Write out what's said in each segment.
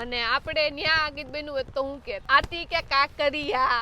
અને આપણે ન્યા ગીત બન્યું હોય તો હું કે આતી કે કાકરિયા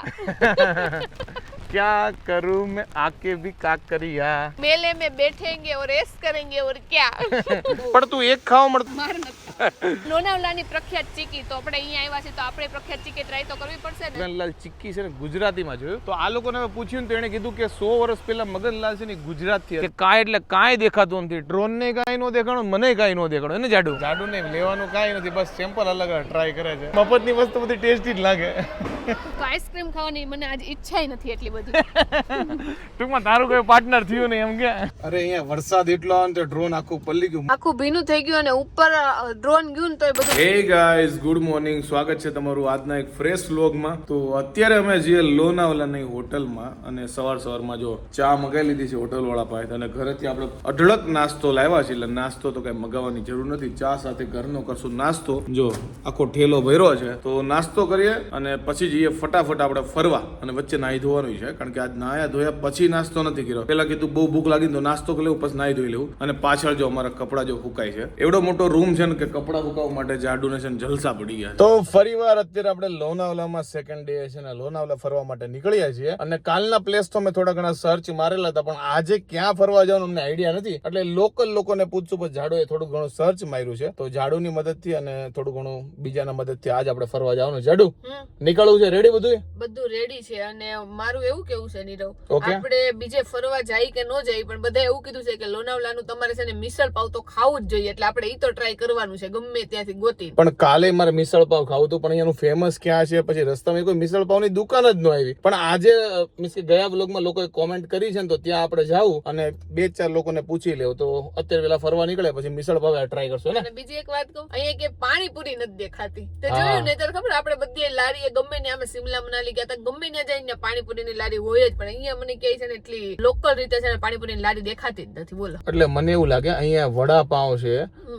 क्या करूं मैं आके भी काकरिया मेले में बैठेंगे और ऐश करेंगे और क्या પણ તું એક ખાવા મળતું માર નથી લોનાવલાની પ્રખ્યાત ચીકી તો આપણે અહીંયા આવ્યા છે તો આપણે પ્રખ્યાત ચીકી ટ્રાય તો કરવી પડશે ને? મગનલાલ ચિક્કી છે ને ગુજરાતીમાં જોયું. તો આ લોકોને પૂછ્યું ને તો એણે કીધું કે સો વર્ષ પહેલા મગનલાલ છે ને ગુજરાતથી કે કાંઈ એટલે કાંઈ દેખાતું નથી. ડ્રોન ને કાંઈ નો દેખાણું મને કાંઈ નો દેખાણું. એને જાડું. જાડું ને લેવાનું કાંઈ નથી બસ સેમ્પલ અલગ અલગ ટ્રાય કરે છે. મફતની વસ્તુ બધી ટેસ્ટી જ લાગે. તો આઈસ્ક્રીમ ખાવાની મને આજ ઈચ્છા નથી એટલી બધી. ટૂંકમાં તારું કોઈ પાર્ટનર થયું નહીં એમ કે? અરે અહીંયા વરસાદ એટલો આવે ને તો ડ્રોન આખું પલ્લી ગયું. આખું ભીનું થઈ ગયું અને ઉપર ડ્રોન ગયું તો એ બધું હે ગાઈઝ ગુડ મોર્નિંગ સ્વાગત છે તમારું આજના એક ફ્રેશ વ્લોગમાં તો અત્યારે અમે જે લોનાવલાની હોટલમાં અને સવાર સવારમાં જો ચા મગાવી લીધી છે હોટલ વાળા પાસે અને ઘરેથી આપણે અઢળક નાસ્તો લાવ્યા છે, એટલે નાસ્તો તો કઈ મગાવવાની જરૂર નથી. ચા સાથે ઘરનો કરશું નાસ્તો. જો આખો ઠેલો ભર્યો છે, તો નાસ્તો કરીએ અને પછી જઈએ ફટાફટ આપણે ફરવા અને વચ્ચે નાહી ધોવાનું છે, કારણ કે આજ નાહ્યા ધોયા પછી નાસ્તો નથી કર્યો. પેલા કીધું બહુ ભૂખ લાગી તો નાસ્તો કરી લેવું, પછી નાહી ધોઈ લેવું. અને પાછળ જો અમારા કપડા જો ફૂકાય છે. એવડો મોટો રૂમ છે ને કે કપડા સુકાવવા માટે જાડુ ને છે જલસા પડી ગયા. તો ફરીવાર અત્યારે આપણે લોનાવલામાં સેકન્ડ ડે છે ને લોનાવલા ફરવા માટે નીકળ્યા છીએ. અને કાલના પ્લેસ તો મેં થોડા ઘણા સર્ચ મારેલા હતા પણ આજે ક્યાં ફરવા જવાનું અમને આઈડિયા નથી. એટલે લોકલ લોકોને પૂછશું પણ જાડુએ થોડું ઘણું સર્ચ માર્યું છે. તો જાડુની મદદથી અને થોડું ઘણું બીજાના મદદથી આજ આપણે ફરવા જવાનું. જાડુ હમ. નીકળવું છે? રેડી બધું બધું રેડી છે અને મારું એવું કેવું છે નીરવ આપણે બીજે ફરવા જાય કે ન જાય પણ બધા એવું કીધું છે કે લોનાવલાનું તમારે છે ને મિસળ પાવ તો ખાવું જ જોઈએ એટલે આપણે ઈ તો ટ્રાય કરવાનું છે. ગમે ત્યાંથી ગોતી. પણ કાલે મારે મિસળ પાવ ખાવું હતું પણ અહીંયાનું ફેમસ ક્યાં છે પછી રસ્તામાં કોઈ મિસળ પાવની દુકાન જ ન આવી. પણ આજે મીન્સ કે ગયા બ્લોગમાં લોકોએ કોમેન્ટ કરી છે ને તો ત્યાં આપણે જાવું અને બે ચાર લોકોને પૂછી લેવું. તો અત્યારે પેલા ફરવા નીકળે પછી મિસળ પાવ ટ્રાય કરશો ને? બીજી એક વાત કહું અહીંયા કે પાણીપુરી નથી દેખાતી. તે જોયું ને ત્યારે ખબર આપણે બધી લારી ગમે ને અમે શિમલા મનાલી ગયા હતા ગમે ને જઈને પાણીપુરીની લારી હોય જ પણ અહીંયા મને કહે છે ને એટલી લોકલ રીતે છે ને પાણીપુરીની લારી દેખાતી જ નથી બોલો. એટલે મને એવું લાગે અહીંયા વડાપાવ છે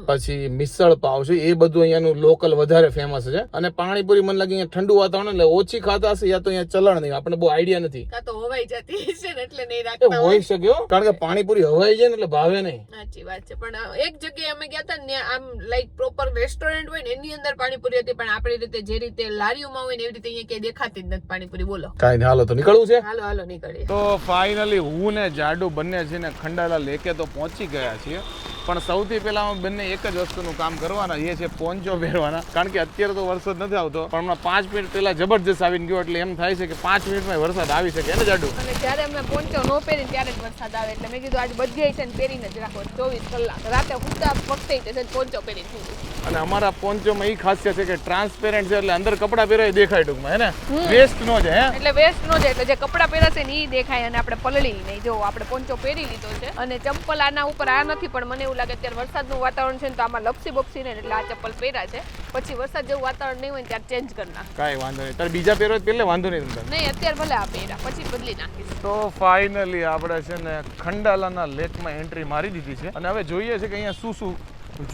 પછી મિસળ પાવ છે એ બધું અહીંયાનું લોકલ વધારે ફેમસ છે. અને પાણીપુરી મને લાગે અહીંયા ઠંડુ વાતાવરણ એટલે ઓછી ખાતા હશે યા તો અહીંયા ચલણ નહીં. આપણે બહુ આઈડિયા નથી. તો હોવાઈ જતી હશે એટલે નહીં રાખતા હોય. હોઈ શકે કારણ કે પાણીપુરી હવાઈ જાય ને એટલે ભાવે નહીં. સાચી વાત છે. પણ એક જગ્યાએ અમે ગયા હતા ને આમ લાઈક પ્રોપર રેસ્ટોરન્ટ હોય ને એની અંદર પાણીપુરી હતી. પણ આપણી રીતે જે રીતે લારીઓમાં હોય ને એવી રીતે અહીંયા ક્યાંય દેખાતી જ નથી પાણીપુરી. બોલો. કાંઈ હાલો તો નીકળવું છે. હાલો હાલો નીકળીએ. તો ફાઇનલી હું ને જાડુ બંને છે ને ખંડાલા લેકે તો પહોંચી ગયા છીએ. પણ સૌથી પહેલા અમે બંને એક જ વસ્તુનું કામ કરવાના એ છે પોંચો પહેરવાના. કારણ કે અત્યારે તો વરસાદ નથી આવતો પણ હમણાં પાંચ મિનિટ પહેલા જબરજસ્ત આવીને ગયો એટલે એમ થાય છે કે પાંચ મિનિટમાં વરસાદ આવી શકે એને જાડું અને જ્યારે અમે પોંચો નો પહેરી ત્યારે જ વરસાદ આવે એટલે મેં કીધું આજ બધી છે ને પહેરીને જ રાખો ચોવીસ કલાક. રાતે હુતા વખતે છે ને પોંચો પહેરીને અને અમારા પોંચોમાં એ ખાસિયત છે કે ટ્રાન્સપેરન્ટ છે એટલે અંદર કપડાં પહેરાય દેખાય ટૂંકમાં હે ને? વેસ્ટ નો છે હે? એટલે વેસ્ટ નો જાય એટલે જે કપડાં પહેરાશે ને એ દેખાય અને આપણે પલળી નહીં જો આપણે પોંચો પહેરી લીધો છે અને ચંપલ આના ઉપર આ નથી પણ મને એવું લાગે અત્યારે વરસાદનું વાતાવરણ છે ને તો આમાં લપસી બપસી ને એટલે આ ચપ્પલ પહેર્યા છે. પછી વરસાદ જેવું વાતાવરણ નહીં હોય ને ત્યારે ચેન્જ કરી નાખ કાંઈ વાંધો નહીં. તારે બીજા પહેરો પહેલે વાંધો નહીં તમને નહીં અત્યારે ભલે આ પહેર્યા પછી બદલી નાખીશ. તો ફાઇનલી આપણે છે ને ખંડાલાના લેકમાં એન્ટ્રી મારી દીધી છે. અને હવે જોઈએ છે કે અહીંયા શું શું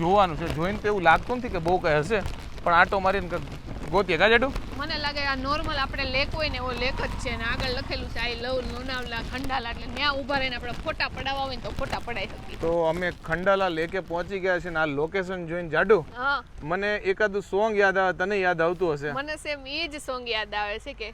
જોવાનું છે. જોઈને તો એવું લાગતું નથી કે બહુ કંઈ હશે પણ આટો મારીને કંઈક ગોતીએ કા જેટું મને લાગે આ નોર્મલ આપણે લેક હોય ને એવો લેક જ છે ને આગળ લખેલું છે આઈ લવ લોનાવલા ખંડાલા એટલે ત્યાં ઊભા રહીને આપણે ફોટા પડાવવા હોય તો ફોટા પડાવી શકીએ. તો અમે ખંડાલા લેકે પહોંચી ગયા છે ને આ લોકેશન જોઈને જાડું? હા. મને એકાદું સોંગ યાદ આવે તને યાદ આવતું હશે. મને સેમ એ જ સોંગ યાદ આવે છે કે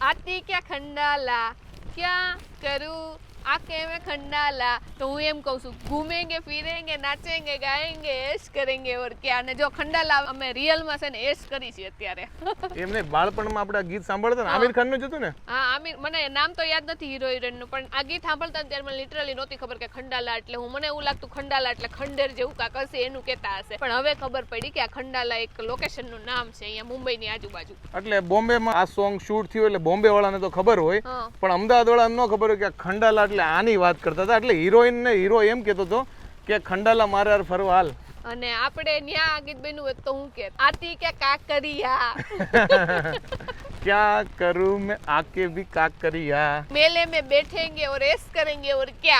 આતી ક્યાં ખંડાલા ક્યાં કરું આકે મેં ખંડાલા? તો હું એમ કહું છું ઘૂમેંગે ફિરેંગે નાચેંગે ગાયેંગે એશ કરેંગે ઓર કે અને જો ખંડાલા અમે રિયલમાં છે ને એશ કરી છે અત્યારે. એમને બાળપણમાં આપણે ગીત સાંભળતા ને? આમિર ખાનનું જ હતું ને? હા આમિર મને નામ તો યાદ નથી હીરો હિરોઈનનું પણ આ ગીત સાંભળતા ત્યારે મને લિટરલી નહોતી ખબર કે ખંડાલા એટલે હું મને એવું લાગતું ખંડાલા એટલે ખંડેર જેવું કાક હશે એનું કહેતા હશે. પણ હવે ખબર પડી કે આ ખંડાલા એક લોકેશનનું નામ છે અહીંયા મુંબઈની આજુબાજુ. એટલે બોમ્બેમાં આ સોંગ શૂટ થયું એટલે બોમ્બે વાળાને તો ખબર હોય પણ અમદાવાદ વાળાને ન ખબર હોય કે આ ખંડાલા એટલે આની વાત કરતા હતા. એટલે હિરોઈન ને હીરો એમ કહેતો હતો કે ખંડાલા મારે ફરવા હાલ. અને આપણે ન્યા ગીત બન્યું હોય તો હું કે આતી કે કાકરિયા. क्या करूं मैं आके भी काकरिया मेले में बैठेंगे और ऐश करेंगे और क्या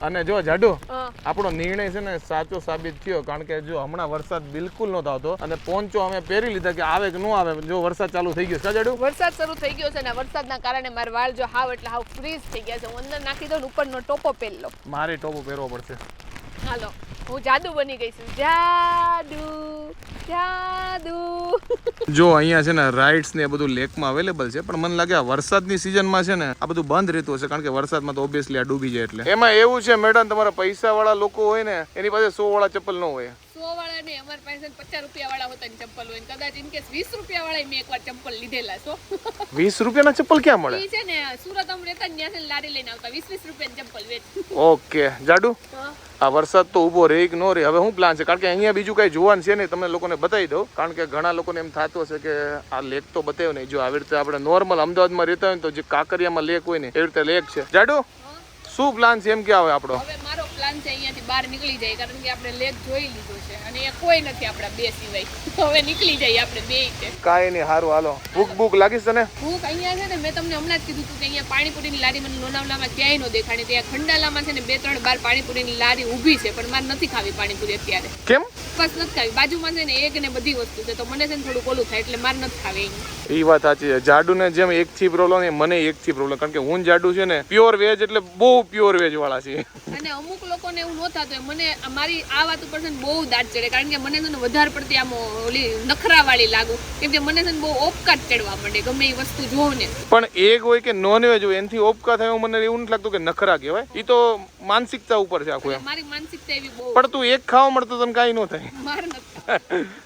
અને જો જાડુ હા. આપણો નિર્ણય છે ને સાચો સાબિત થયો કારણ કે જો હમણાં વરસાદ બિલકુલ નહોતો આવતો અને પોંચો અમે પહેરી લીધા કે આવે કે ન આવે જો વરસાદ ચાલુ થઈ ગયો છે જાડુ વરસાદ શરૂ થઈ ગયો છે ને વરસાદના કારણે મારા વાળ જો હાવ એટલે હાવ ફ્રીઝ થઈ ગયા છે હું અંદર નાખી દઉં ને ઉપરનો ટોપો પહેરી લો મારે ટોપો પહેરવો પડશે હાલો હું જાદુ બની ગઈ છું. જાદુ જાદુ. જો અહીંયા છે ને રાઇડ્સ ને એ બધું લેકમાં અવેલેબલ છે પણ મને લાગે આ વરસાદની સિઝનમાં છે ને આ બધું બંધ રહેતું હશે કારણ કે વરસાદમાં તો ઓબ્વિયસલી આ ડૂબી જાય એટલે. એમાં એવું છે મેડમ તમારા પૈસા વાળા લોકો હોય ને એની પાસે સો વાળા ચપ્પલ ન હોય. સો વાળા ને અમારી પાસે પચાસ રૂપિયા વાળા હોતા ચપ્પલ હોય ને કદાચ ઇન કેસ વીસ રૂપિયા વાળા મેં એકવાર ચપ્પલ લીધેલા છો. વીસ રૂપિયાના ચંપલ ક્યાં મળે? છે ને સુરત અમે રહેતા ત્યાં છે લારી લઈને આવતા વીસ વીસ રૂપિયાની ચપ્પલ વેચ. ઓકે જાડુ? આ વરસાદ તો ઊભો રહે કે ન રહે. હવે શું પ્લાન છે? કારણ કે અહીંયા બીજું કઈ જોવાનું છે નહીં તમે લોકોને બતાવી દઉં. કારણ કે ઘણા લોકોને એમ થતું હશે કે આ લેક તો બતાવ્યો નહીં. જો આવી રીતે આપણે નોર્મલ અમદાવાદમાં રહેતા હોય ને તો જે કાંકરિયામાં લેક હોય ને એવી રીતે લેક છે. જાડુ? શું પ્લાન છે? એમ કે આવે આપણો? હવે મારો પ્લાન છે અહીંયાથી બહાર નીકળી જાય કારણ કે આપણે લેક જોઈ લીધો છે અને એ કોઈ નથી આપણા બે સિવાય. હવે નીકળી જાય આપણે બે છે કાંઈ નહીં સારું હાલો. ભૂખ ભૂખ લાગીશ તને? ભૂખ અહીંયા છે ને મેં તમને હમણાં જ કીધું હતું કે અહીંયા પાણીપુરીની લારી મને લોનાવલામાં ક્યાંય ન દેખાણી ત્યાં ખંડાલામાં છે ને બે ત્રણ બાર પાણીપુરીની લારી ઊભી છે પણ મારે નથી ખાવી પાણીપુરી અત્યારે. કેમ? બસ નથી ખાવી. બાજુમાં છે ને એક ને બધી વસ્તુ છે તો મને છે ને થોડું ઓલું થાય એટલે મારે નથી ખાવી એ વાત સાચી છે. જાડુને જેમ એક થી પ્રોબ્લેમ મને એક થી પ્રોબ્લેમ કારણ કે હું જાડુ છે ને પ્યોર વેજ એટલે બહુ પ્યોર વેજ વાળા છીએ. અને અમુક લોકોને એવું ન થતું મને મારી આ વાત ઉપર છે ને બહુ દાંત ચડે કારણ કે મને છે ને વધારે પડતી આમ ઓલી નખરાવાળી લાગુ કેમ કે મને છે ને બહુ ઓપકાટ ચડવા માંડે ગમે એ વસ્તુ જોઉં ને. પણ એગ હોય કે નોન વેજ હોય એનાથી ઓપકા થાય મને એવું નથી લાગતું કે નખરા કહેવાય. એ તો માનસિકતા ઉપર છે આખું મારી માનસિકતા એવી બહુ. પણ તું એક ખાવા મળતો તને કાંઈ ન થાય. મારે નથી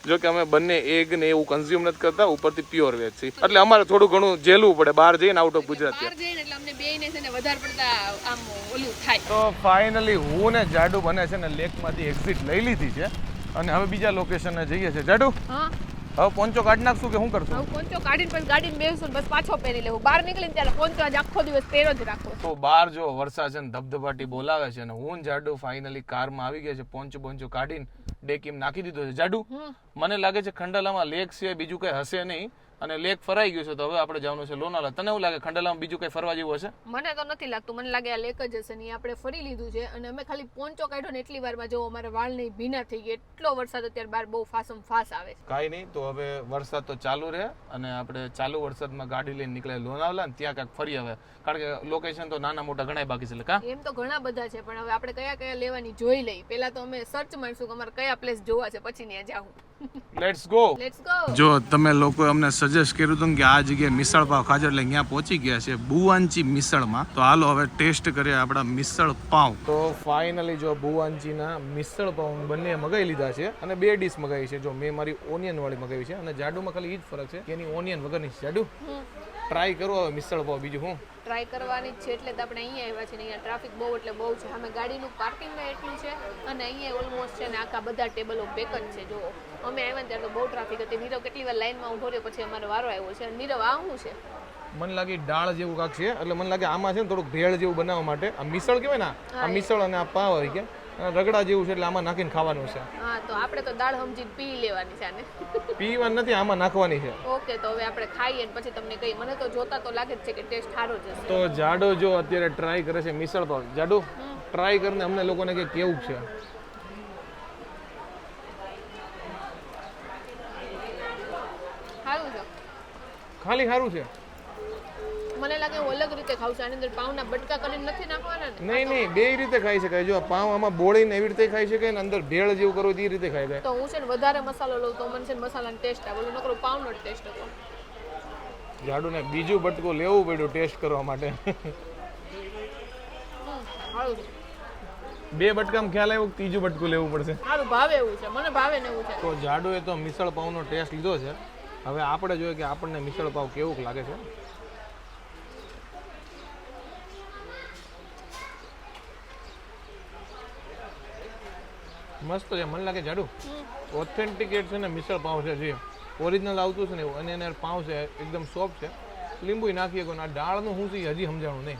જો કે અમે બંને એગ ને એવું કન્ઝ્યુમ નથી કરતા ઉપરથી પ્યોર વેજ છે. એટલે અમારે થોડું ઘણું ઝેલવું પડે બહાર જઈને આઉટ ઓફ ગુજરાત બહાર જઈને એટલે અમને બેયને છે ને વધારે પડતા આમ ઓલું થાય. તો ફાઇનલી હું ને જાડુ બને છે ને લેકમાંથી એક્ઝિટ લઈ લીધી છે. અને હવે બીજા લોકેશને જઈએ છે જાડુ? હવે પોંચો કાઢી નાખશું કે શું કરશું? હવે પોંચો કાઢીને પછી ગાડીને બેસું બસ પાછો પહેરી લેવું. બહાર નીકળીને ત્યારે પોંચો આજ આખો દિવસ પહેરો જ રાખો. તો બહાર જો વરસાદ છે ને ધબધબાટી બોલાવે છે ને હું જાડુ ફાઇનલી કારમાં આવી ગયા છે પોંચો પોંચો કાઢીને ડેકીમ નાખી દીધો છે. જાડુ મને લાગે છે ખંડાલામાં લેક છે બીજું કઈ હશે નહીં. અને લેક ફરાઈ ગયું છે તો હવે આપણે જવાનું છે લોનાલા. તને એવું લાગે ખંડેલામાં બીજું કઈ ફરવા જેવું હશે? મને તો નથી લાગતું. મને લાગે આ લેક જ હશે ને આપણે ફરી લીધું છે. અને અમે ખાલી પોંચો કાઢ્યો ને એટલી વારમાં જો અમારા વાળ નહીં ભીના થઈ ગયા. એટલો વરસાદ અત્યારે બહાર બહુ ફાસમ ફાસ આવે છે. કાંઈ નહીં તો હવે વરસાદ તો ચાલુ રહે અને આપણે ચાલુ વરસાદમાં ગાડી લઈને નીકળે લોનાવલા ને ત્યાં ક્યાંક ફરી હવે. કારણ કે લોકેશન તો નાના મોટા ઘણા બાકી છે કા? એમ તો ઘણા બધા છે પણ હવે આપણે કયા કયા લેવાની જોઈ લઈ પહેલા તો અમે સર્ચ મારશું કે અમારે કયા પ્લેસ જોવા છે પછી ત્યાં જાઉં. લેટ્સ ગો લેટ્સ ગો જો તમે લોકો અમને સજેસ્ટ કર્યું હતું કે આ જગ્યાએ મિસળ પાવ ખાજો એટલે અહીંયા પહોંચી ગયા છે બુવાંચી મિસળમાં. તો હાલો હવે ટેસ્ટ કરીએ આપણા મિસળ પાવ. તો ફાઇનલી જો બુવાંચીના મિસળ પાવ બંને મગાવી લીધા છે અને બે ડીશ મગાવી છે. જો મેં મારી ઓનિયન વાળી મગાવી છે અને જાડુમાં ખાલી એ જ ફરક છે કે એની ઓનિયન વગરની જાડુ? ટ્રાય કરો હવે મિસળ પાવ બીજું હું? ટ્રાય કરવાની જ છે એટલે તો આપણે અહીંયા આવ્યા છે ને અહીંયા ટ્રાફિક બહુ એટલે બહુ છે. અમે ગાડીનું પાર્કિંગ એટલું છે અને અહીંયા ઓલમોસ્ટ છે ને આખા બધા ટેબલો પેક જ છે. જો અમે આવ્યા ત્યારે તો બહુ ટ્રાફિક હતી. નીરવ કેટલી વાર લાઈનમાં ઊભો રહ્યો પછી અમારો વારો આવ્યો છે. અને નીરવ આ શું છે? મને લાગે દાળ જેવું કાંક છે એટલે મને લાગે આમાં છે ને થોડુંક ભેળ જેવું બનાવવા માટે. આ મિસળ કહેવાય ને આ? મિસળ અને આ પાવ આવી કે રગડા જેવું છે એટલે આમાં નાખીને ખાવાનું છે. હા તો આપણે તો દાળ સમજી પી લેવાની છે આને. પીવાનું નથી આમાં નાખવાની છે. ઓકે તો હવે આપણે ખાઈએ અને પછી તમને કહી મને તો જોતા તો લાગે જ છે કે ટેસ્ટ સારો જ હશે. તો જાડો જો અત્યારે ટ્રાય કરે છે મિસળ પાવ જાડુ ટ્રાય કરીને અમને લોકોને કે કેવું છે? સારું છે. ખાલી સારું છે? મને લાગે હું અલગ રીતે ખાઉં છું. આની અંદર પાઉના બટકા કરીને નથી નાખવાના ને? નહીં નહીં બે રીતે ખાઈ શકાય. જો પાઉં આમાં બોળીને એવી રીતે ખાઈ શકાય ને અંદર ભેળ જેવું કરવું તો એ રીતે ખાઈ શકાય તો હું છે ને વધારે મસાલો લઉં તો મને છે ને મસાલાનો ટેસ્ટ આવે. ઓલું નકરો પાવનો જ ટેસ્ટ હતો. જાડુને બીજું બટકું લેવું પડ્યું ટેસ્ટ કરવા માટે. બે બટકામ ખ્યાલ આવ્યો કે ત્રીજું બટકું લેવું પડશે? સારું ભાવે એવું છે. મને ભાવે ને એવું છે. તો જાડુએ તો મિસળ પાવનો ટેસ્ટ લીધો છે. હવે આપણે જોઈએ કે આપણને મિસળ પાવ કેવું લાગે છે? મસ્ત છે મને લાગે જાડું. ઓથેન્ટિકેટ છે ને મિસળ પાવ છે જે. ઓરિજિનલ આવતું છે ને અને એને પાઉં છે એકદમ સોફ્ટ છે. લીંબુ નાખીએ કોઈ આ દાળનું શું છે હજી સમજાણું નહીં.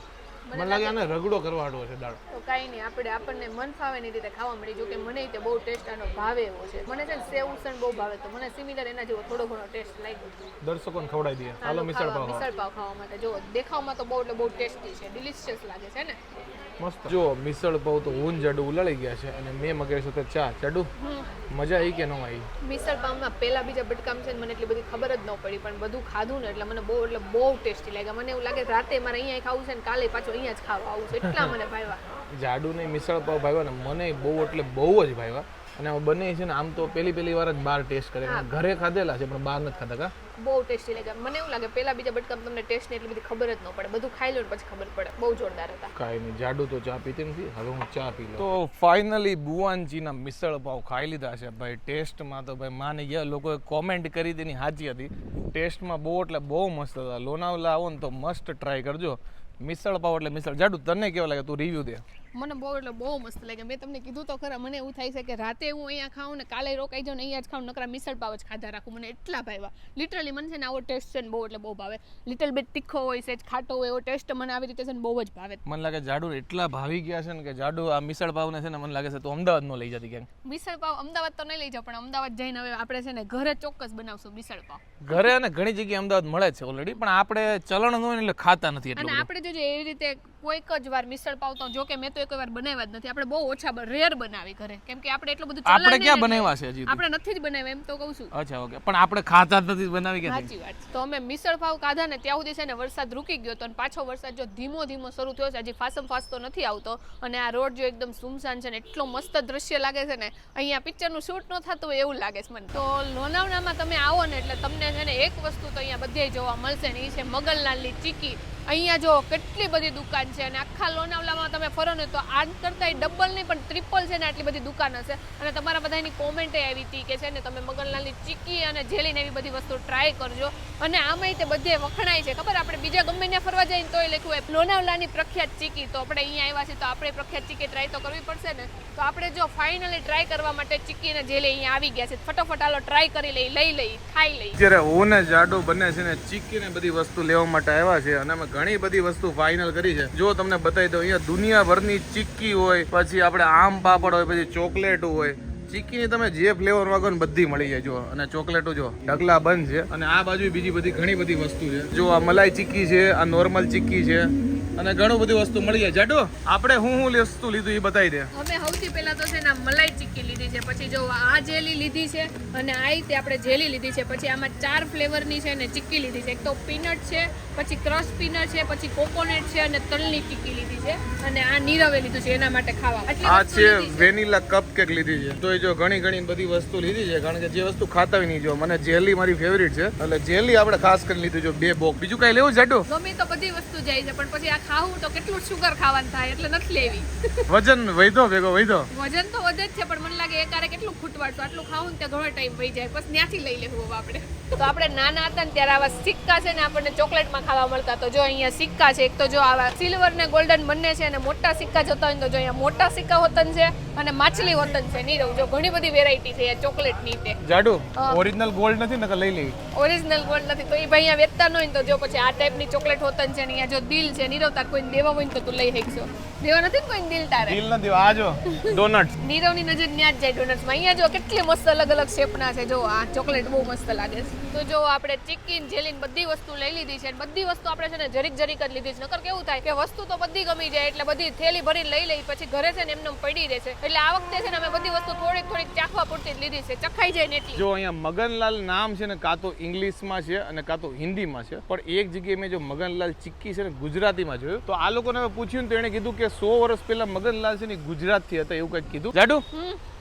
મને લાગે આને રગડો કરવાડો છે દાળ. તો કાંઈ નહીં આપણે આપણને મન ફાવે ની રીતે ખાવા મળી. જો કે મને તે બહુ ટેસ્ટ આનો ભાવે એવો છે. મને છે ને સેવ ઉસણ બહુ ભાવે તો મને સિમિલર એના જેવો થોડો ઘણો ટેસ્ટ લાગ્યો. દર્શકોને ખવડાવી દઈએ. હાલો મિસળ પાવ મિસળ પાવ ખાવા માટે. જો દેખાવમાં તો બહુ એટલે બહુ ટેસ્ટી છે. ડિલિશિયસ લાગે છે ને? મસ્ત. જો મિસળ પાવ તો ઊન જાડુ ઉલાળી ગયા છે અને મેં મગાવી સાથે ચા. જાડુ? મજા આવી કે ન આવી મિસળ પાવમાં પહેલા બીજા બટકામ છે ને મને એટલી બધી ખબર જ ન પડી પણ બધું ખાધું ને એટલે મને બહુ એટલે બહુ ટેસ્ટી લાગ્યા. મને એવું લાગે રાતે મારે અહીંયા ખાવું છે ને કાલે પાછું અહીંયા જ ખાવા આવું છું. એટલા મને ભાવ્યા જાડુને મિસળ પાવ ભાવ્યા ને મને બહુ એટલે બહુ જ ભાવ્યા અને બંને છે ને આમ તો પહેલી પહેલી વાર જ બહાર ટેસ્ટ કરે ઘરે ખાધેલા છે પણ બહાર નથી ખાધા કા? બહુ ટેસ્ટી લાગે મને એવું લાગે પહેલા બીજા બટકા તમને ટેસ્ટની એટલી બધી ખબર જ ન પડે. બધું ખાઈ લો ને પછી ખબર પડે. બહુ જોરદાર હતા. કાઈ નહીં જાડુ તો ચા પીતી નથી. હવે હું ચા પી લઉં. તો ફાઇનલી બુવાનજીના મિસળ પાવ ખાઈ લીધા છે. ભાઈ ટેસ્ટમાં તો ભાઈ માની ગયા. લોકોએ કોમેન્ટ કરી તેની સાચી હતી. ટેસ્ટમાં બહુ એટલે બહુ મસ્ત હતા. લોનાવલા આવો ને તો મસ્ત ટ્રાય કરજો. મિસળ પાવ એટલે મિસળ જાડુ તને કેવા લાગે તું રિવ્યુ દે. મને બહુ એટલે બહુ મસ્ત લાગે. મેં તમને કીધું તો ખરા મને એવું થાય છે કે રાતે હું અહીંયા ખાઉં ને કાલે રોકાઈ જાઉં ને અહીંયા જ ખાઉં નકરા મિસળ પાવ જ ખાધા રાખું. મને એટલા ભાવ્યા. લિટરલી મને છે ને આવો ટેસ્ટ છે ને બહુ એટલે બહુ ભાવે. લિટલ બીટ તીખો હોય છે ખાટો હોય એવો ટેસ્ટ મને આવી રીતે છે ને બહુ જ ભાવે. મને લાગે જાડુ એટલા ભાવી ગયા છે ને કે જાડુ આ મિસળ પાવને છે ને મને લાગે છે તું અમદાવાદ નો લઈ જતી ક્યાંક. મિસળ પાવ અમદાવાદ તો નહીં લઈ જાવ પણ અમદાવાદ જઈને હવે આપણે છે ને ઘરે ચોક્કસ બનાવશું મિસળ પાવ. ઘરે અને ઘણી જગ્યાએ અમદાવાદ મળે છે ઓલરેડી પણ આપણે ચલણનું એટલે ખાતા નથી અને આપણે જો એવી રીતે કોઈક જ વાર મિસળ પાવ તો જો કે મેં તો એક વાર બનાવ્યા જ નથી. આપણે બહુ ઓછા રેર બનાવી ઘરે. કેમ કે આપણે એટલું બધું આપણે ક્યાં બનાવ્યા છે હજી આપણે નથી જ બનાવ્યા એમ તો કહું છું. અચ્છા ઓકે પણ આપણે ખાતા જ નથી બનાવી કે સાચી વાત તો અમે મિસળ પાવ ખાધા ને ત્યાં સુધી છે ને વરસાદ રૂકી ગયો તો અને પાછો વરસાદ જો ધીમો ધીમો શરૂ થયો છે હજી ફાસમ ફાસતો નથી આવતો. અને આ રોડ જો એકદમ સુમસાન છે ને એટલો મસ્ત દ્રશ્ય લાગે છે ને અહીંયા પિક્ચરનું શૂટ ન થતું હોય એવું લાગે છે મને. તો લોનાવનામાં તમે આવો ને એટલે તમને છે ને એક વસ્તુ તો અહીંયા બધે જોવા મળશે ને એ છે મગનલાલની ચીકી. અહીંયા જો કેટલી બધી દુકાન છે અને આખા લોનાવલામાં તમે ફરો ને તો આજ કરતાં ડબલ નહીં, પણ ટ્રિપલ છે ને આટલી બધી દુકાન હશે અને તમારા બધાની કોમેન્ટ આવી હતી કે છે ને તમે મગનલાલની ચીકી અને જેલીને એવી બધી વસ્તુ ટ્રાય કરજો. અને આમાં તે બધે વખણાય છે. ખબર? આપણે બીજા ગમે ત્યાં ફરવા જઈએ ને એ લખ્યું હોય, લોનાવલાની પ્રખ્યાત ચીકી. તો આપણે અહીંયા આવ્યા છીએ તો આપણે પ્રખ્યાત ચીકી ટ્રાય તો કરવી પડશે ને? તો આપણે જો ફાઇનલી ટ્રાય કરવા માટે ચીકી અને જેલી અહીંયા આવી ગયા છે. ફટોફટ આલો ટ્રાય કરી લઈ લઈ લઈ ખાઈ લઈ જ્યારે ઓને જાડો બને છે ને ચીકી ને બધી વસ્તુ લેવા માટે આવ્યા છે અને અમે ઘણી બધી વસ્તુ ફાઇનલ કરી છે. જો તમને બતાવી દઉં, અહીંયા દુનિયાભરની ચીક્કી હોય, પછી આપણે આમ પાપડ હોય, પછી ચોકલેટ હોય. ચીક્કીની તમે જે ફ્લેવર માંગો ને બધી મળી જાય. જો અને ચોકલેટો જો ઢગલા બંધ છે. અને આ બાજુ બીજી બધી ઘણી બધી વસ્તુ છે. જો આ મલાઈ ચીક્કી છે, આ નોર્મલ ચીક્કી છે. અને ઘણું બધી વસ્તુ મળી જાય જાડો આપણે હું હું વસ્તુ લીધું એ બતાવી દે. અમે સૌથી પહેલા તો છે ને મલાઈ ચીક્કી લીધી છે. પછી જો આ જેલી લીધી છે અને આ રીતે આપણે જેલી લીધી છે. પછી આમાં ચાર ફ્લેવરની છે ને ચીક્કી લીધી છે. એક તો પીનટ છે પછી ક્રશ પીનટ છે પછી કોકોનટ છે અને તલની ચીક્કી લીધી છે. અને આ નીરવે લીધું છે એના માટે ખાવા. આ છે વેનીલા કપ કેક લીધી છે. તો એ જો ઘણી ઘણી બધી વસ્તુ લીધી છે. કારણ કે જે વસ્તુ ખાતા હોય નહીં જો. મને જેલી મારી ફેવરિટ છે. એટલે જેલી આપણે ખાસ કરી લીધું જો બે બોક બીજું કઈ લેવું જાડો? ગમે તો બધી વસ્તુ જાય છે. પણ પછી આ ખાવું તો કેટલું શુગર ખાવાનું થાય એટલે નથી લેવી. વજન વૈધો ભેગો વૈધો. વજન તો વધે જ છે પણ મને લાગે એકારે કેટલું ખૂટવાડશું આટલું ખાવું ને ત્યાં ઘણો ટાઈમ વહી જાય બસ ત્યાંથી લઈ લેવું હવે આપણે. તો આપણે નાના હતા ને ત્યારે આવા સિક્કા છે ને આપણને ચોકલેટમાં ખાવા મળતા તો જો અહીંયા સિક્કા છે એક તો જો આવા સિલ્વર ને ગોલ્ડન બંને છે અને મોટા સિક્કા જતા હોય ને તો જો અહીંયા મોટા સિક્કા હોતન છે અને માછલી હોતન છે નીરવ જો ઘણી બધી વેરાયટી છે ચોકલેટની તે. જાડુ ઓરિજિનલ ગોલ્ડ નથી ને લઈ લેવી. ઓરિજિનલ ગોલ્ડ નથી તો એ ભાઈ અહીંયા વેચતા ન હોય તો જો પછી આ ટાઈપની ચોકલેટ હોતન છે ને અહીંયા જો દિલ છે નીરવ તાર કોઈ દેવા હોય તો તું લઈ શકશો દેવા નથી ને કોઈને દિલ તારે? દિલ નથી આ જો ડોનટ નીરવની નજર ન્યા જ જાય ડોનટ્સમાં અહીંયા જો કેટલી મસ્ત અલગ અલગ શેપના છે. જો આ ચોકલેટ બહુ મસ્ત લાગે છે. તો જો આપણે ચિકન જેલીન બધી વસ્તુ લઈ લીધી છે. બધી વસ્તુ આપણે છે ને જરીક જરીક જ લીધી છે. નકર કેવું થાય કે વસ્તુ તો બધી ગમી જાય એટલે બધી થેલી ભરી લઈ લઈ પછી ઘરે છે ને એમને એમ પડી રહે છે. એટલે આ વખતે છે ને અમે બધી વસ્તુ થોડીક થોડીક ચાખવા પૂરતી જ લીધી છે. ચખાઈ જાય ને એટલી. જો અહીંયા મગનલાલ નામ છે ને કાં તો ઇંગ્લિશમાં છે અને કાં તો હિન્દીમાં છે. પણ એક જગ્યાએ મેં જો મગનલાલ ચિક્કી છે ને ગુજરાતીમાં જોયું. તો આ લોકોને હવે પૂછ્યું તો એણે કીધું કે સો વર્ષ પહેલા મગનલાલ છે ને ગુજરાતથી હતા એવું કંઈક કીધું. જાડુ?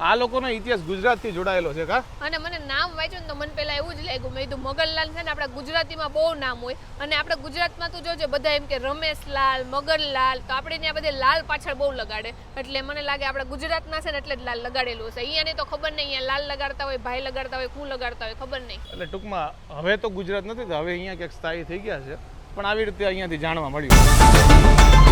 આ લોકોનો ઇતિહાસ ગુજરાતથી જોડાયેલો છે કા? અને મને નામ વાંચ્યું ને તો મને પહેલા એવું જ લાગ્યું. મેં કીધું મગનલાલ છે ને આપણા ગુજરાતીમાં બહુ નામ હોય અને આપણા ગુજરાતમાં તો જોજે બધા એમ કે રમેશલાલ મગનલાલ તો આપણે ત્યાં બધે લાલ પાછળ બહુ લગાડે. એટલે મને લાગે આપણા ગુજરાતના છે ને એટલે જ લાલ લગાડેલું હશે. અહીંયાની તો ખબર નહીં અહીંયા લાલ લગાડતા હોય ભાઈ લગાડતા હોય હું લગાડતા હોય ખબર નહીં. એટલે ટૂંકમાં હવે તો ગુજરાત નથી તો હવે અહીંયા ક્યાંક સ્થાયી થઈ ગયા છે. પણ આવી રીતે અહીંયાથી જાણવા મળ્યું.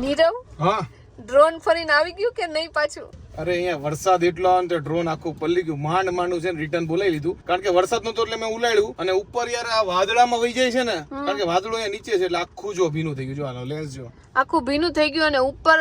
નીરવ? હા. ડ્રોન ફરીને આવી ગયું કે નહીં પાછું? અરે અહીંયા વરસાદ એટલો અને ડ્રોન આખું પલ્લી ગયું. માંડ માંડું છે ને રિટર્ન બોલાવી લીધું. કારણ કે વરસાદ નતો એટલે મેં ઉલાડ્યું અને ઉપર યાર આ વાદળામાં વહી જાય છે ને કારણ કે વાદળો અહીંયા નીચે છે એટલે આખું જો ભીનું થઈ ગયું. જો હાલો લેન્સ જો. આખું ભીનું થઈ ગયું અને ઉપર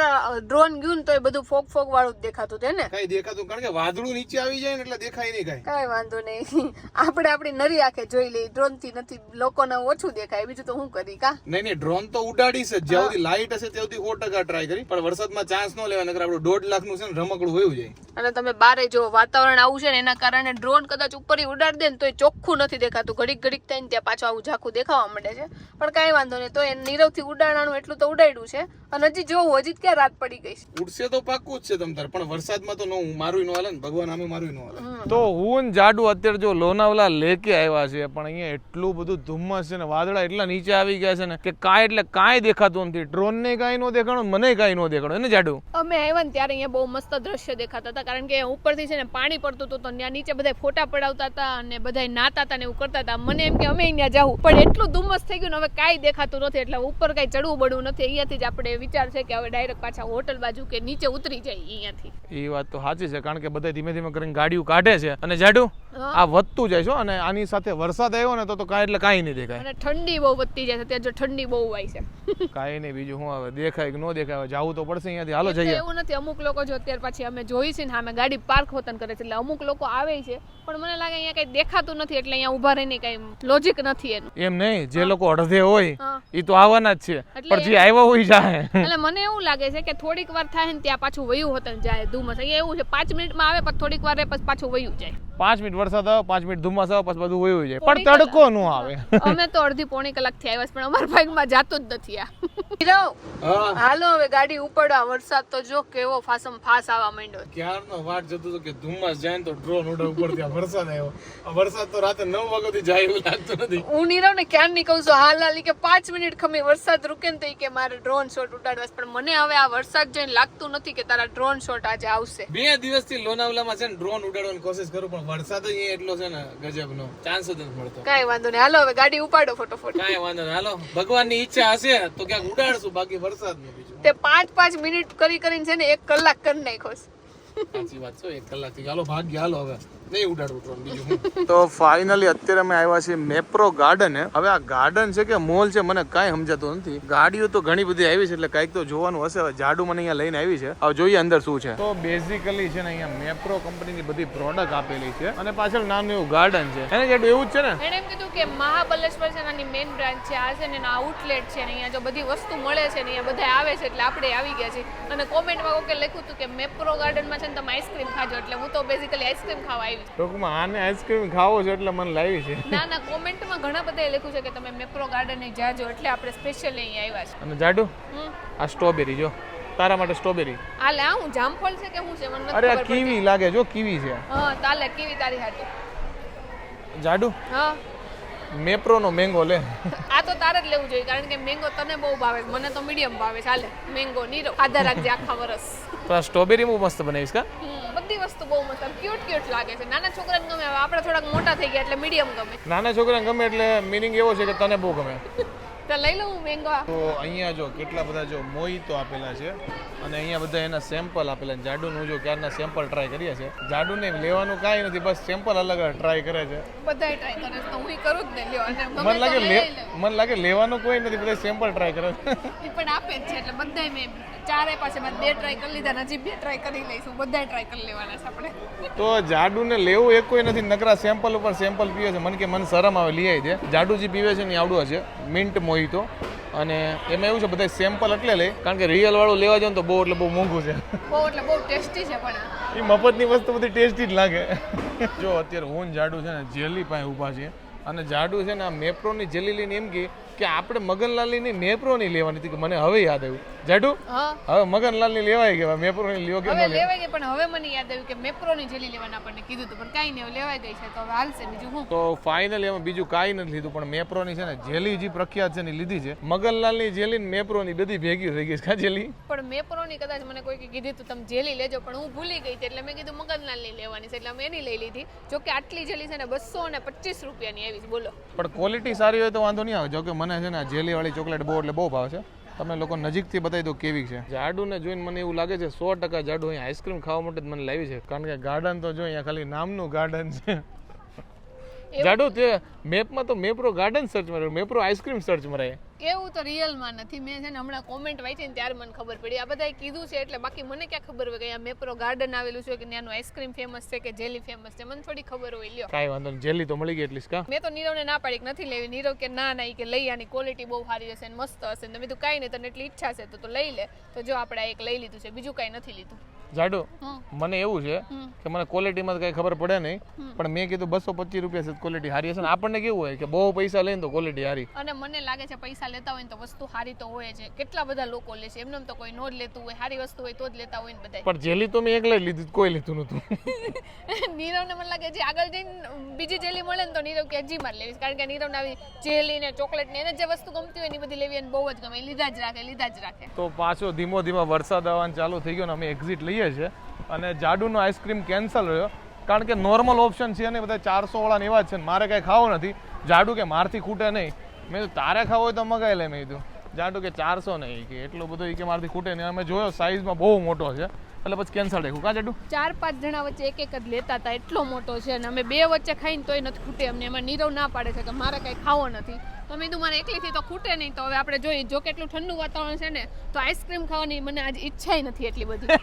ડ્રોન ગયું તો એ બધું ફોક ફોક વાળું જ દેખાતું હતું ને? કઈ દેખાતું કારણ કે વાદળું નીચે આવી જાય ને એટલે દેખાય નહીં કઈ. કઈ વાંધો નહીં. આપણે આપણી નરી આંખે જોઈ લઈએ. ડ્રોનથી નથી લોકોને ઓછું દેખાય. બીજું તો હું કરી કા? નહીં નહીં ડ્રોન તો ઉડાડી છે. જ્યાં સુધી લાઇટ હશે ત્યાં સુધી સો ટકા ટ્રાય કરી. પણ વરસાદમાં ચાન્સ ન લેવા નગર આપણું દોઢ લાખનું છે ને રમકડું વયું જાય અને તમે બારે જો વાતાવરણ આવું છે ને એના કારણે ડ્રોન કદાચ ઉપર ઉડાડી દે ને તો એ ચોખ્ખું નથી દેખાતું. ઘડીક ઘડીક થઈને ને ત્યાં પાછું આવું ઝાખું દેખાવા માંડે છે. પણ કાંઈ વાંધો નહીં તો એ નીરવથી ઉડાડવાનું એટલું તો ઉડાડ્યું છે. અને હજી જોવું હજી જ ક્યાં રાત પડી ગઈ છે. ઉડશે તો પાક્કું જ છે તમતાર પણ વરસાદમાં તો ન મારું ન હાલે ને ભગવાન આમે મારું ન હાલે. તો હું ને જાડુ અત્યારે જો લોનાવલા લેકે આવ્યા છે પણ અહીંયા એટલું બધું ધુમ્મસ છે ને વાદળા એટલા નીચે આવી ગયા છે ને કે કાંઈ એટલે કાંઈ દેખાતું નથી. ડ્રોન ને કાંઈ ન દેખાણું મને કાંઈ ન દેખાણું. એને જાડુ? અમે આવ્યા ને ત્યારે અહીંયા બહુ મસ્ત દ્રશ્ય દેખાતા હતા. કારણ કે ઉપરથી છે ને પાણી પડતું હતું તો ત્યાં નીચે બધા ફોટા પડાવતા હતા અને બધા નાતા હતા ને એવું કરતા હતા. મને એમ કે અમે અહીંયા જવું પણ એટલું ધુમ્મસ થઈ ગયું ને હવે કાંઈ દેખાતું નથી. એટલે ઉપર કાંઈ ચડવું બડવું નથી. અહીંયાથી જ આપણે વિચાર છે કે હવે ડાયરેક્ટ પાછા હોટલ બાજુ કે નીચે ઉતરી જાય અહીંયાથી. એ વાત તો સાચી છે કારણ કે બધા ધીમે ધીમે કરીને ગાડીઓ કાઢે છે. અને જાડુ આ વધતું જાય છે અને આની સાથે વરસાદ આવ્યો ને તો તો કાંઈ એટલે કાંઈ નહીં દેખાય. અને ઠંડી બહુ વધતી જાય છે ત્યાં જો ઠંડી બહુ હોય છે. કાંઈ નહીં બીજું શું આવે દેખાય કે ન દેખાય જવું તો પડશે અહીંયાથી. હાલો જઈએ. એવું નથી અમુક લોકો જો અત્યારે પછી અમે જોઈ છે ને અમે ગાડી પાર્ક હોતન કરે છે એટલે અમુક લોકો આવે છે પણ મને લાગે અહીંયા કઈ દેખાતું નથી એટલે અહીંયા ઊભા રહીને કઈ લોજિક નથી એનું. એમ નહીં જે લોકો અડધે હોય એ તો આવવાના જ છે પણ જે આવ્યા હોય જાય. એટલે મને એવું લાગે છે કે થોડીક વાર થાય ને ત્યાં પાછું વયું હોતન જાય ધુમ્મસ. અહીંયા એવું છે પાંચ મિનિટમાં આવે પણ થોડીક વાર પછી પાછું વયું જાય. પાંચ મિનિટ વરસાદ આવે પાંચ મિનિટ ધુમ્મસ આવે પછી બધું વયું જાય. પણ તડકો ન આવે. અમે તો અડધી પોણી કલાકથી આવ્યા પણ અમારા બાઇકમાં જાતું જ નથી આ. હાલો હવે ગાડી ઉપડવા વરસાદ તો જો કેવો ફાસમ ફાસ આવવા માંડ્યો ક્યારનો વાટ જતો હતો કે ધુમ્મસ જાય તો ડ્રોન ઉડે ઉપર ત્યાં વરસાદ આવ્યો. આ વરસાદ તો રાતે નવ વાગ્યાથી જાય એવું લાગતું નથી. હું નીરવ ને ક્યાં ની કહું છું હાલ હાલ કે પાંચ મિનિટ ખમી વરસાદ રૂકે ને તો કે મારે ડ્રોન શોટ ઉડાડવા પણ મને હવે આ વરસાદ જોઈને લાગતું નથી કે તારા ડ્રોન શોટ આજે આવશે. બે દિવસથી લોનાવલામાં છે ને ડ્રોન ઉડાડવાની કોશિશ કરું પણ વરસાદ જ એટલો છે ને ગજબનો. ચાન્સ જ નથી મળતો. કાંઈ વાંધો નહીં. હાલો હવે ગાડી ઉપાડો ફટોફટ. કાઈ વાંધો નહીં. હાલો ભગવાનની ઈચ્છા હશે તો ક્યાંક ઉડાડશું બાકી વરસાદ બીજું તે પાંચ પાંચ મિનિટ કરી કરીને છે ને એક કલાક કરી નાખ્યો છે. સાચી વાત છે, એક કલાક ચાલો ભાગ ગયા હવે નહીં ઉડાડવું ડ્રોન બીજું તો ફાઇનલી અત્યારે અમે આવ્યા છીએ મેપ્રો ગાર્ડન હવે આ ગાર્ડન છે કે મોલ છે મને કાંઈ સમજાતું નથી. ગાડીઓ તો ઘણી બધી આવી છે એટલે કાંઈક તો જોવાનું હશે. હવે જાડુ મને અહીંયા લઈને આવી છે. હવે જોઈએ અંદર શું છે. તો બેઝિકલી છે ને અહીંયા મેપ્રો કંપનીની બધી પ્રોડક્ટ આપેલી છે અને પાછળ નાનું એવું ગાર્ડન છે. એને જેટલું એવું જ છે ને? એમ કીધું કે મહાબલેશ્વર છે એની આની મેઇન બ્રાન્ચ છે. આ છે ને એના આઉટલેટ છે ને અહીંયા જો બધી વસ્તુ મળે છે ને અહીંયા બધા આવે છે એટલે આપણે આવી ગયા છીએ. અને કોમેન્ટમાં કોકે લખ્યું હતું કે મેપ્રો ગાર્ડનમાં છે ને તમે આઈસ્ક્રીમ ખાજો. એટલે હું તો બેઝિકલી આઈસ્ક્રીમ ખાવા આવી છું ટૂંકમાં આને આઈસ્ક્રીમ ખાવો છે એટલે મને લાવી છે. ના ના કોમેન્ટમાં ઘણા બધાએ લખ્યું છે કે તમે મેપ્રો ગાર્ડને જાજો એટલે આપણે સ્પેશિયલી અહીંયા આવ્યા છે. અને જાડુ? આ સ્ટ્રોબેરી જો. તારા માટે સ્ટ્રોબેરી આ આ હું જામફળ છે કે હું છે? મને અરે આ કીવી લાગે જો કીવી છે હા તાલે કેવી તારી હાટુ. જાડુ? હા. મેપ્રોનો મેંગો લે. આ તો તારે જ લેવું જોઈએ કારણ કે મેંગો તને બહુ ભાવે મને તો મીડિયમ ભાવે. ચાલે મેંગો નીરો. આધા રાખજે આખા વરસ. તો આ સ્ટ્રોબેરી બહુ મસ્ત બનાવીશ કા? બધી વસ્તુ બહુ મસ્ત. ક્યુટ ક્યુટ લાગે છે. નાના છોકરાને ગમે આપણે થોડાક મોટા થઈ ગયા એટલે મીડિયમ ગમે. નાના છોકરાને ગમે એટલે મિનિંગ એવો છે કે તને બહુ ગમે. તો લઈ લઉં મેંગો તો અહીંયા જો કેટલા બધા જો મોહિતો આપેલા છે અને અહીંયા બધા એના સેમ્પલ આપેલા જાડુનું જો ક્યારના સેમ્પલ ટ્રાય કરીએ છે. જાડુને લેવાનું કાંઈ નથી બસ સેમ્પલ અલગ અલગ ટ્રાય કરે છે. બધાય ટ્રાય કરે તો હું કરું જ ને લ્યો અને મને લાગે. મને લાગે લેવાનું કોઈ નથી બધા સેમ્પલ ટ્રાય કરે. છે પણ આપે જ છે એટલે બધાય મેં ચારે પાસે મેં બે ટ્રાય કરી લીધા ને હજી બે ટ્રાય કરી લઈશું. બધાય ટ્રાય કરી લેવાના છે આપણે. તો જાડુને લેવું એક કોઈ નથી નકરા સેમ્પલ ઉપર સેમ્પલ પીવે છે. મને કે મને શરમ આવે લઈ આવી દે. જાડુ જે પીવે છે ને એ આવડું છે મિન્ટ મોહિતો. અને એમાં એવું છે બધા સેમ્પલ એટલે લે કારણ કે રિયલ વાળું લેવા ને તો બહુ એટલે બહુ મોંઘું છે. બહુ એટલે બહુ ટેસ્ટી છે પણ એ મફતની વસ્તુ બધી ટેસ્ટી જ લાગે. જો અત્યારે હું ને જાડુ છે ને જેલી પાસે ઊભા છીએ અને જાડું છે ને આ મેપ્રોની જેલી લઈને એમ કે કે આપણે મગનલાલની મેપ્રોની લેવાની હતી કે મને હવે યાદ આવ્યું. જાડુ? હા. હવે મગનલાલની લેવાય કે મેપ્રોની લેવો કે હવે લેવાય ગઈ પણ હવે મને યાદ આવ્યું કે મેપ્રોની જેલી લેવાના આપણને કીધું હતું પણ કાંઈ નહીં લેવાય ગઈ છે તો હવે હાલશે બીજું હું તો ફાઇનલી એમાં બીજું કાંઈ નથી લીધું પણ મેપ્રોની છે ને જેલી જે પ્રખ્યાત છે ને લીધી છે. મગનલાલની જેલી ને મેપ્રોની બધી ભેગી થઈ ગઈ છે કા જેલી? પણ મેપ્રોની કદાચ મને કોઈ કીધું હતું તમે જેલી લેજો પણ હું ભૂલી ગઈ હતી એટલે મેં કીધું મગનલાલની લેવાની છે એટલે અમે એની લઈ લીધી. જો કે આટલી જેલી છે ને બસો ને પચીસ રૂપિયાની આવી છે બોલો. પણ ક્વોલિટી સારી હોય તો વાંધો નહીં આવે જો કે મને છે ને જેલી વાળી ચોકલેટ બહુ એટલે બહુ ભાવે છે. તમે લોકો નજીકથી બતાવી દો કેવી છે. જાડુને જોઈને મને એવું લાગે છે સો ટકા જાડુ અહીંયા આઈસ્ક્રીમ ખાવા માટે જ મને લાવી છે. કારણ કે ગાર્ડન તો જો અહીંયા ખાલી નામનું ગાર્ડન છે. જાડુ તે મેપમાં તો મેપ્રો ગાર્ડન સર્ચ માર્યો મેપ્રો આઈસ્ક્રીમ સર્ચ મરાય. એવું તો રિયલમાં નથી. મેં છે ને હમણાં કોમેન્ટ વાંચી ને ત્યારે મને ખબર પડી. આ બધાએ કીધું છે એટલે બાકી મને ક્યાં ખબર હોય કે અહીંયા મેપ્રો ગાર્ડન આવેલું છે કે ત્યાંનું આઈસ્ક્રીમ ફેમસ છે કે જેલી ફેમસ છે? મને થોડી ખબર હોય. લ્યો. કાંઈ વાંધો નહીં. જેલી તો મળી ગઈ એટલીસ્ટ કા? મેં તો નીરવને ના પાડી કે નથી લેવી. નીરવ કે ના ના કે લઈ આની ક્વોલિટી બહુ સારી હશે ને મસ્ત હશે ને મેં કીધું કાંઈ નહીં તને એટલી ઈચ્છા છે તો તો લઈ લે. તો જો આપણે એક લઈ લીધું છે બીજું કાંઈ નથી લીધું. જાડો મને એવું છે કે મને ક્વોલિટીમાં કઈ ખબર પડે નહીં પણ મેં કીધું બસો પચીસ રૂપિયા છે ક્વોલિટી સારી હશે ને. આપણને કેવું હોય કે બહુ પૈસા લઈને તો ક્વોલિટી સારી. અને મને લાગે છે પૈસા લેતા હોય ને તો વસ્તુ સારી તો હોય છે કેટલા બધા લોકો લે છે? એમને તો કોઈ નો જ લેતું હોય. સારી વસ્તુ હોય તો જ લેતા હોય ને બધા પણ જેલી તો મેં એકલા જ લીધી કોઈ લીધું નતું નીરવને મને લાગે છે આગળ જઈને બીજી જેલી મળે ને તો નીરવ કે હજી માર લેવી કારણ કે નીરવને આવી જેલી ને ચોકલેટ ને એને જે વસ્તુ ગમતી હોય ને બધી લેવી અને બહુ જ ગમે. લીધા જ રાખે લીધા જ રાખે. તો પાછો ધીમો ધીમો વરસાદ આવવાનું ચાલુ થઈ ગયો ને અમે એક્ઝિટ લઈએ છીએ. અને જાડુનો આઈસ્ક્રીમ કેન્સલ રહ્યો. કારણ કે નોર્મલ ઓપ્શન છે ને બધા ચારસો વાળા એવા જ છે મારે કાંઈ ખાવું નથી. જાડુ કે મારથી ખૂટે નહીં. મેં કીધું, તારે ખાવ હોય તો મગાવી લે, મેં કીધું. જાણતું કે ચારસો નહીં કે, એટલો બધો કે મારથી ખૂટે નહીં. અમે જોયો સાઈઝમાં બહુ મોટો છે. એટલે પછી કેન્સલ રાખ્યું. કાં જાડુ? ચાર પાંચ જણા વચ્ચે એક એક જ લેતા હતા એટલો મોટો છે અને અમે બે વચ્ચે ખાઈને તોય નથી ખૂટે. અમને એમાં નીરવ ના પાડે છે કે મારે કાંઈ ખાવો નથી. તો મેં કીધું મારે એકલીથી તો ખૂટે નહીં તો હવે આપણે જોઈએ જો કેટલું ઠંડુ વાતાવરણ છે ને તો આઈસ્ક્રીમ ખાવાની મને આજે ઈચ્છાય નથી એટલી બધી.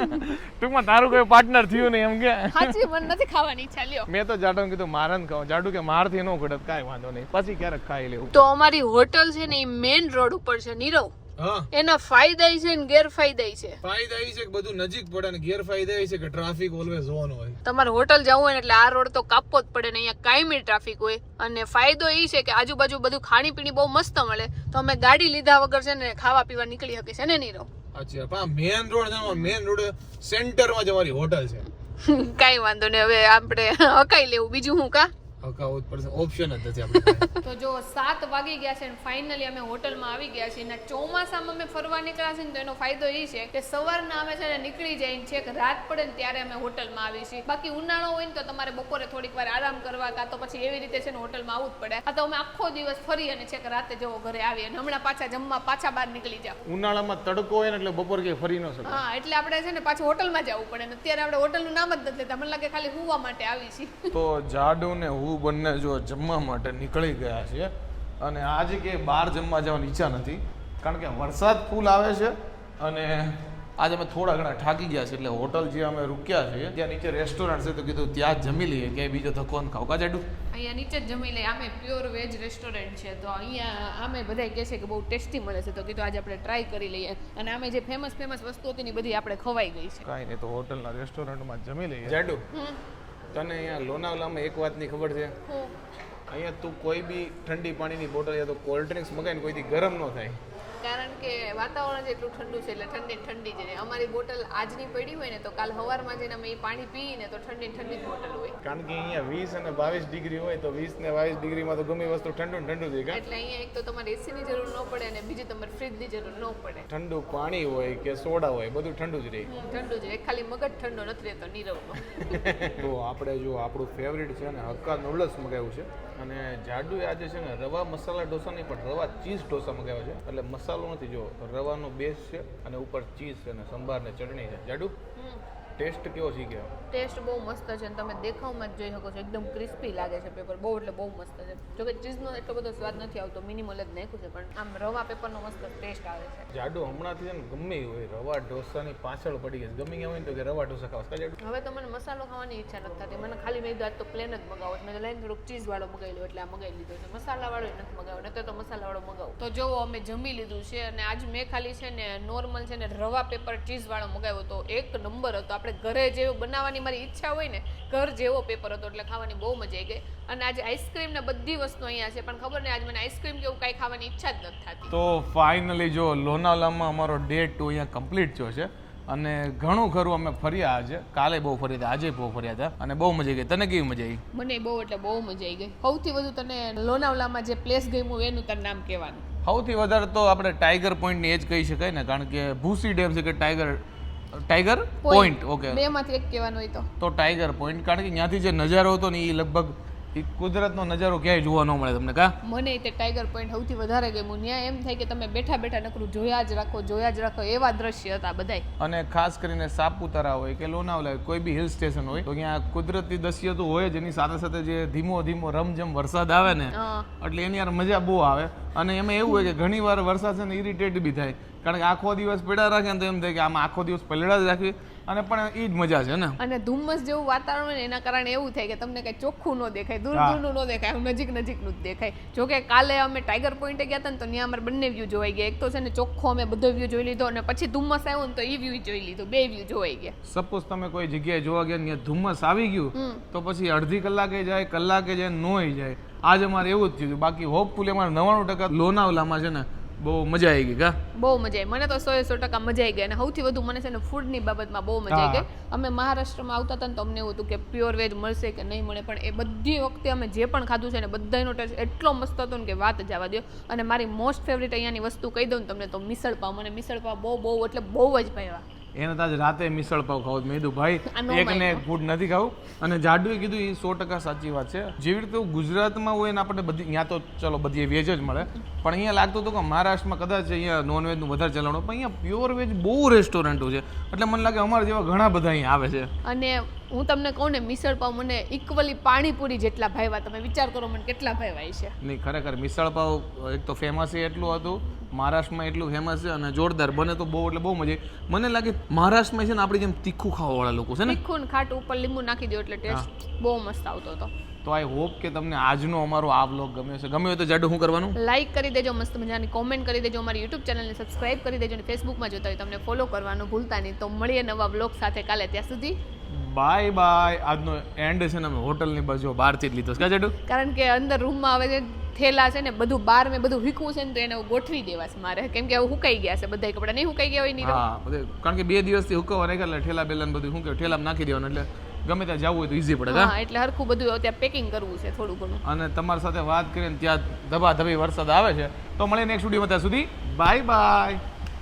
ટૂંકમાં તારું કોઈ પાર્ટનર થયું નહીં એમ કે. સાચી મને નથી ખાવાની ઈચ્છા લ્યો. મેં તો જાડું કીધું મારે ને ખાવ જાડુ કે મારથી ન ઘડત કાંઈ વાંધો નહીં. પછી ક્યારેક ખાઈ લેવું. તો અમારી હોટલ છે ને એ મેઇન રોડ ઉપર છે નીરવ. એના ફાયદા છે ને ગેરફાયદા છે. ફાયદા એ છે કે બધું નજીક પડે ને ગેરફાયદા એ છે કે ટ્રાફિક ઓલવેઝ ઓન હોય. તમારે હોટલ જવું હોય એટલે આ રોડ તો કાપવો જ પડે ને અહીંયા કાયમી ટ્રાફિક હોય. અને ફાયદો એ છે કે આજુબાજુ બધું ખાણીપીણી બહુ મસ્ત મળે. તો અમે ગાડી લીધા વગર છે ને ખાવા પીવા નીકળી શકે છે ને નીરવ અચ્છા પણ મેન રોડ છે મેન રોડ સેન્ટરમાં જ અમારી હોટલ છે. કાંઈ વાંધો નહીં. હવે આપણે અકાઈ લેવું. બીજું હું કા? હકાવત પડશે. ઓપ્શન જ નથી આપણે તો જો સાત વાગી ગયા છે અને ફાઇનલી અમે હોટલમાં આવી ગયા છીએ અને ચોમાસામાં અમે ફરવા નીકળ્યા છે તો એનો ફાયદો એ છે કે સવારના અમે છે ને નીકળી જાય છે કે રાત પડે ને ત્યારે અમે હોટલમાં આવી છીએ. બાકી ઉનાળો હોય ને તો તમારે બપોરે થોડીક વાર આરામ કરવા કાં તો પછી એવી રીતે છે ને હોટલમાં આવવું જ પડે. આ તો અમે આખો દિવસ ફરી અને છેક રાતે જવો ઘરે આવીએ અને હમણાં પાછા જમવા પાછા બહાર નીકળી જાવ ઉનાળામાં તડકો હોય ને એટલે બપોર કે ફરી ન શકે હા એટલે આપણે છે ને પાછું હોટલમાં જવું પડે ને અત્યારે આપણે હોટલનું નામ જ નથી લેતા. મને લાગે ખાલી હુવા માટે આવી છીએ. તો જાડુ ને હું બંને જો જમવા માટે નીકળી ગયા છીએ અને આજે કે બહાર જમવા જવાની ઈચ્છા નથી. કારણ કે વરસાદ ફૂલ આવે છે અને આજે અમે થોડા ઘણા થાકી ગયા છે. એટલે હોટલ જે અમે રૂક્યા છીએ ત્યાં નીચે રેસ્ટોરન્ટ છે તો કીધું ત્યાં જમી લઈએ. ક્યાંય બીજો ધક્કો ન ખાવ. કા જાડુ? અહીંયા નીચે જ જમી લઈએ. આમે પ્યોર વેજ રેસ્ટોરન્ટ છે. તો અહીંયા અમે બધા કહે છે કે બહુ ટેસ્ટી મળે છે. તો કીધું આજે આપણે ટ્રાય કરી લઈએ. અને અમે જે ફેમસ ફેમસ વસ્તુ હતી ને બધી આપણે ખવાઈ ગઈ છે. કાંઈ નહીં તો હોટલના રેસ્ટોરન્ટમાં જમી લઈએ. જાડુ તને અહીંયા લોનાવલામાં એક વાતની ખબર છે? અહીંયા તું કોઈ બી ઠંડી પાણીની બોટલ યા તો કોલ્ડ ડ્રિંક્સ મગાવીને કોઈથી ગરમ ન થાય. કે વાતાવરણ જ એટલું ઠંડુ છે એટલે ઠંડી ઠંડી જ રહે. અમારી બોટલ આજની પડી હોય ને તો કાલ સવારમાં જઈને અમે એ પાણી પીને તો ઠંડી ઠંડી જ બોટલ હોય. કારણ કે અહીંયા વીસ અને બાવીસ ડિગ્રી હોય તો વીસ ને બાવીસ ડિગ્રીમાં તો ગમે વસ્તુ ઠંડુ ઠંડુ થઈ એટલે અહીંયા એક તો તમારે એસીની જરૂર ન પડે અને બીજી તમારે ફ્રીજની જરૂર ન પડે. ઠંડુ પાણી હોય કે સોડા હોય બધું ઠંડુ જ રહે. ઠંડુ જ રહે. ખાલી મગજ ઠંડો નથી રહેતો નીરવનો તો આપણે જો આપણું ફેવરિટ છે ને હક્કા નૂડલ્સ મગાવ્યું છે. અને જાડુ આજે છે ને રવા મસાલા ઢોસા નહીં, પણ રવા ચીઝ ઢોસા મગાવ્યા છે. એટલે મસાલો નથી, જો રવાનો બેઝ છે અને ઉપર ચીઝ છે અને સંભાર ને ચટણી છે. જાડુ? ટેસ્ટ કેવો છે કે ટેસ્ટ બહુ મસ્ત છે અને તમે દેખાવમાં જ જોઈ શકો છો. એકદમ ક્રિસ્પી લાગે છે પેપર બહુ એટલે બહુ મસ્ત છે. જો કે ચીઝનો એટલો બધો સ્વાદ નથી આવતો મિનિમલ જ નાખ્યું છે પણ આમ રવા પેપરનો મસ્ત ટેસ્ટ આવે છે. જાડુ હમણાંથી છે ને ગમે હોય. રવા ઢોસાની પાછળ પડી ગઈ ગમે ત્યાં હોય તો કે રવા ઢોસા ખાવ. જાડુ? હવે તો મને મસાલો ખાવાની ઈચ્છા નથી થતી. મને ખાલી મેં આજ તો પ્લેન જ મગાવો મેં લઈને થોડુંક ચીઝ વાળો મગાવી લો એટલે આ મગાવી લીધો છે. મસાલા વાળો નથી મગાવ્યો. નતો તો મસાલા વાળો મગાવું. તો જોવો અમે જમી લીધું છે અને આજ મેં ખાલી છે ને નોર્મલ છે ને રવા પેપર ચીઝ વાળો મગાવ્યો તો એક નંબર હતો. આપણે ઘરે જેવું બનાવવાની મારી ઈચ્છા હોય ને ઘર જેવો પેપર હતો એટલે ખાવાની બહુ મજા આવી ગઈ. અને આજે આઈસ્ક્રીમ ને બધી વસ્તુ અહીંયા છે પણ ખબર નહીં આજ મને આઈસ્ક્રીમ કેવું કાંઈ ખાવાની ઈચ્છા જ નથી થતી. તો ફાઇનલી જો લોનાવલામાં અમારો ડે ટુ અહીંયા કમ્પ્લીટ થયો છે અને ઘણું ખરું અમે ફર્યા આજે કાલે બહુ ફર્યા હતા આજે બહુ ફર્યા હતા અને બહુ મજા આવી ગઈ. તને કેવી મજા આવી? મને બહુ એટલે બહુ મજા આવી ગઈ. સૌથી વધુ તને લોનાવલામાં જે પ્લેસ ગમ્યું એનું તને નામ કહેવાનું. સૌથી વધારે તો આપણે ટાઈગર પોઈન્ટની એ જ કહી શકાય ને કારણ કે ભૂસી ડેમ છે કે ટાઈગર ટાઈગર પોઈન્ટ ઓકે બે માંથી એક કહેવાનું હોય તો. તો ટાઈગર પોઈન્ટ કારણ કે ત્યાંથી જે નજારો હતો ને એ લગભગ કુદરતનો નજારો ક્યાંય જોવા ન મળે તમને કા? મને તે ટાઈગર પોઈન્ટ સૌથી વધારે ગમ્યું. ત્યાં એમ થાય કે તમે બેઠા બેઠા નકરું જોયા જ રાખો જોયા જ રાખો એવા દ્રશ્ય હતા બધાય. અને ખાસ કરીને સાપુતારા હોય કે લોનાવલા હોય કોઈ બી હિલ સ્ટેશન હોય તો ત્યાં કુદરતી દ્રશ્ય તો હોય જ. એની સાથે સાથે જે ધીમો ધીમો રમઝમ વરસાદ આવે ને એટલે એની યાર મજા બહુ આવે. અને એમાં એવું હોય કે ઘણી વાર વરસાદ છે ને ઇરિટેટ બી થાય. કારણ કે આખો દિવસ પડ્યા રાખે ને તો એમ થાય કે આમાં આખો દિવસ પલળા જ રાખવી અને પણ એ જ મજા છે ને? અને ધુમ્મસ જેવું વાતાવરણ હોય ને એના કારણે એવું થાય કે તમને કઈ ચોખ્ખું ન દેખાય દૂર. દૂરનું ન દેખાય નજીક નજીકનું જ દેખાય. જો કે કાલે અમે ટાઈગર પોઈન્ટે ગયા હતા ને તો ત્યાં અમારે બંને વ્યૂ જોવાઈ ગયા. એક તો છે ને ચોખ્ખો અમે બધો વ્યૂ જોઈ લીધો અને પછી ધુમ્મસ આવ્યો ને તો એ વ્યૂ જોઈ લીધો. બે વ્યૂ જોવાઈ ગયા. સપોઝ તમે કોઈ જગ્યાએ જોવા ગયા ને ધુમ્મસ આવી ગયું તો પછી અડધી કલાકે જાય કલાકે જાય નોય જાય. આજ અમારે એવું જ થયું બાકી હોપફુલી અમારે નવ્વાણું ટકા લોનાવલામાં છે ને બહુ મજા આવી ગઈ કા? બહુ મજા આવી મને તો સો સો ટકા મજા આવી ગઈ અને સૌથી વધુ મને છે ને ફૂડની બાબતમાં બહુ મજા આવી ગઈ. અમે મહારાષ્ટ્રમાં આવતા હતા ને તો અમને એવું હતું કે પ્યોર વેજ મળશે કે નહીં મળે પણ એ બધી વખતે અમે જે પણ ખાધું છે ને બધાનો ટેસ્ટ એટલો મસ્ત હતો ને કે વાત જવા દો. અને મારી મોસ્ટ ફેવરિટ અહીંયાની વસ્તુ કહી દઉં ને તમને તો મિસળ પાવ. મને મિસળ પાવ બહુ બહુ એટલે બહુ જ ભાવ્યા. એને તાજ રાતે મિસળ પાવ ખાવ મેં કીધું ભાઈ એકને એક ફૂડ નથી ખાવું. અને જાડુએ કીધું એ સો ટકા સાચી વાત છે. જેવી રીતે ગુજરાતમાં હોય ને આપણે બધી અહીંયા તો ચલો બધી વેજ જ મળે. પણ અહીંયા લાગતું હતું કે મહારાષ્ટ્રમાં કદાચ અહીંયા નોનવેજનું વધારે ચલણ હોય. પણ અહીંયા પ્યોર વેજ બહુ રેસ્ટોરન્ટો છે. એટલે મને લાગે અમારા જેવા ઘણા બધા અહીંયા આવે છે. અને હું તમને કહું ને મિસળ પાવ મને ઇક્વલી પાણીપુરી જેટલા ભાવ્યા. તમે વિચાર કરો મને કેટલા ભાવ્યા છે. નહીં ખરેખર મિસળ પાવ એક તો ફેમસ એટલું હતું મહારાષ્ટ્રમાં એટલું ફેમસ છે અને જોરદાર બને તો બહુ એટલે બહુ મજા. મને લાગે મહારાષ્ટ્રમાં છે ને આપણી જેમ તીખું ખાવાવાળા લોકો છે ને. તીખું ને ખાટું ઉપર લીંબુ નાખી દો એટલે ટેસ્ટ બહુ મસ્ત આવતો હતો. તો આઈ હોપ કે તમને આજનો અમારો આ બ્લોગ ગમ્યો છે ગમ્યો હોય તો જડ હું કરવાનું? લાઈક કરી દેજો મસ્ત મજાની કોમેન્ટ કરી દેજો અમારી યુટ્યુબ ચેનલને સબસ્ક્રાઇબ કરી દેજો અને ફેસબુકમાં જોતા હોય તમને ફોલો કરવાનું ભૂલતા નહીં. તો મળીએ નવા બ્લોગ સાથે કાલે. ત્યાં સુધી બાય બાય. આજનો એન્ડ છે ને અમે હોટલની બાજુ બહારથી જ લીધો છે. કારણ કે અંદર રૂમમાં આવે છે થેલા છે ને બધું બહાર મેં બધું વીકવું છે ને તો એને ગોઠવી દેવા છે મારે. કેમ કે હવે હુકાઈ ગયા છે બધા કપડાં. નહીં હુકાઈ ગયા હોય નહીં હા બધે કારણ કે બે દિવસથી હુકવા નહીં એટલે ઠેલા બેલા બધું શું કે ઠેલામાં નાખી દેવાનું એટલે ગમે ત્યાં જવું હોય તો ઈઝી પડે હા એટલે હરખું બધું ત્યાં પેકિંગ કરવું છે થોડું ઘણું. અને તમારી સાથે વાત કરીને ત્યાં ધબા ધબી વરસાદ આવે છે તો મળીએ નેક્સ્ટ સ્ટુડિયોમાં ત્યાં સુધી. Bye bye.